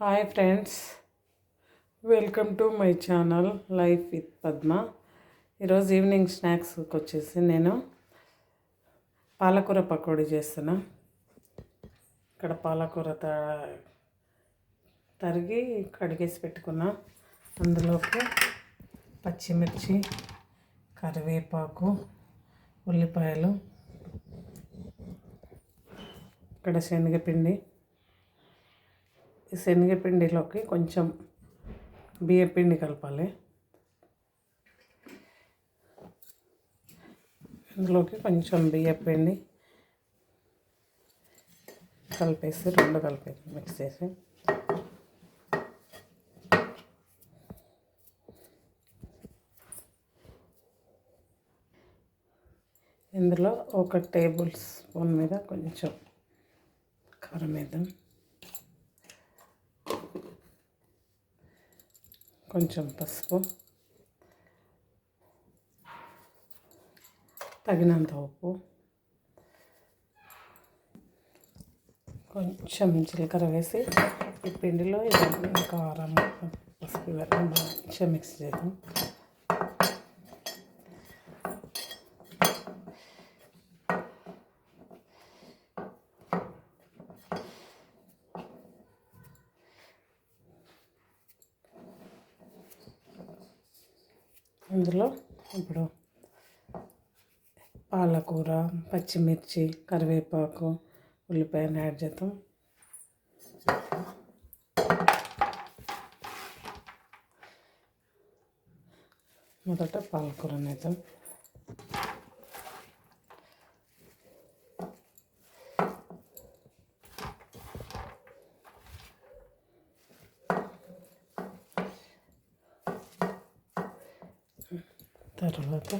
Hi friends welcome to my channel life with Padma. ఈరోజు evening స్నాక్స్కి వచ్చేసి నేను పాలకూర పకోడీ చేస్తున్నా. ఇక్కడ పాలకూర త తరిగి కడిగేసి పెట్టుకున్నా. అందులోకి పచ్చిమిర్చి కరివేపాకు ఉల్లిపాయలు ఇక్కడ శనగపిండి ఈ శనగపిండిలోకి కొంచెం బియ్యపిండి కలపాలి. ఇందులోకి కొంచెం బియ్యపిండి కలిపేసి రెండు కలిపేసి మిక్స్ చేసి. ఇందులో ఒక టేబుల్ స్పూన్ మీద కొంచెం కారం వేద్దాం. కొంచెం పసుపు. తగినంత ఉప్పు. కొంచెం జీలకర్ర వేసి ఈ పిండిలో కారం పసుపు ఇవన్నీ మంచిగా మిక్స్ చేద్దాం. ఇందులో ఇప్పుడు పాలకూర పచ్చిమిర్చి కరివేపాకు ఉల్లిపాయను యాడ్ చేద్దాం. మొదట పాలకూర వేద్దాం. తర్వాత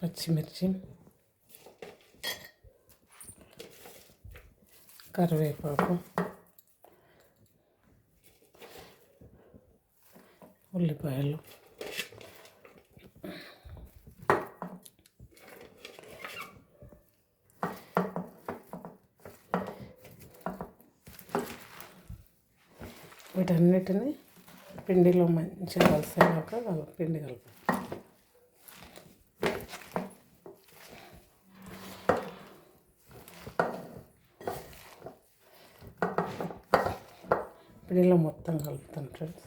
పచ్చిమిర్చి కరివేపాకు ఉల్లిపాయలు వీటన్నిటిని పిండిలో మంచిగా కలిసేలాగా పిండి కలపాలి పిండిలో మొత్తం కలుపుతాను ఫ్రెండ్స్.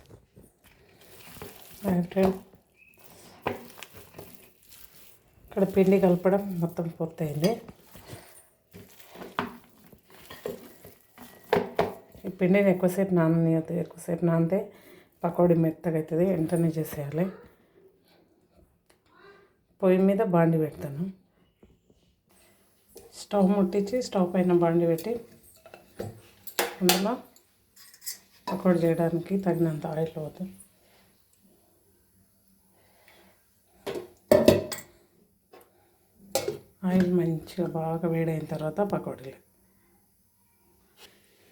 ఇక్కడ పిండి కలపడం మొత్తం పూర్తయింది. ఈ పిండిని ఎక్కువసేపు నాననీయద్దు ఎక్కువసేపు నానితే పకోడీ మెత్తగా అవుతుంది వెంటనే చేసేయాలి. పొయ్యి మీద బాండి పెడతాను. స్టవ్ ముట్టించి స్టవ్ పైన బాండి పెట్టి అందులో పకోడీ చేయడానికి తగినంత ఆయిల్ అవుతుంది ఆయిల్ మంచిగా బాగా వేడైన తర్వాత పకోడీలు.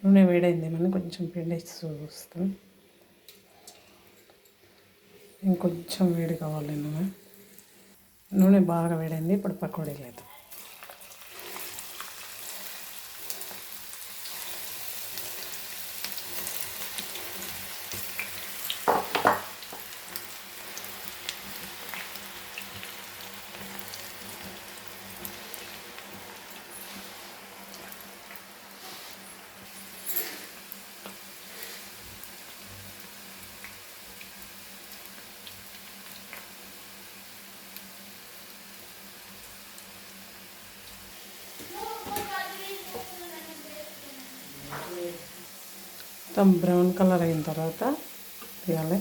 నూనె వేడైందేమని కొంచెం పిండి చూస్తాం. ఇంకొంచెం వేడి కావాలి నూనె. నూనె బాగా వేడైంది ఇప్పుడు పకోడీలు అయితే. మొత్తం బ్రౌన్ కలర్ అయిన తర్వాత తీయాలి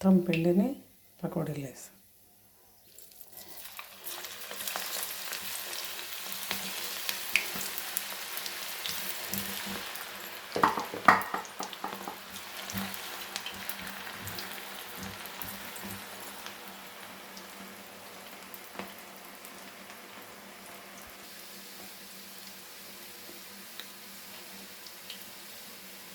మొత్తం పిండిని పకోడీలు వేస్తాం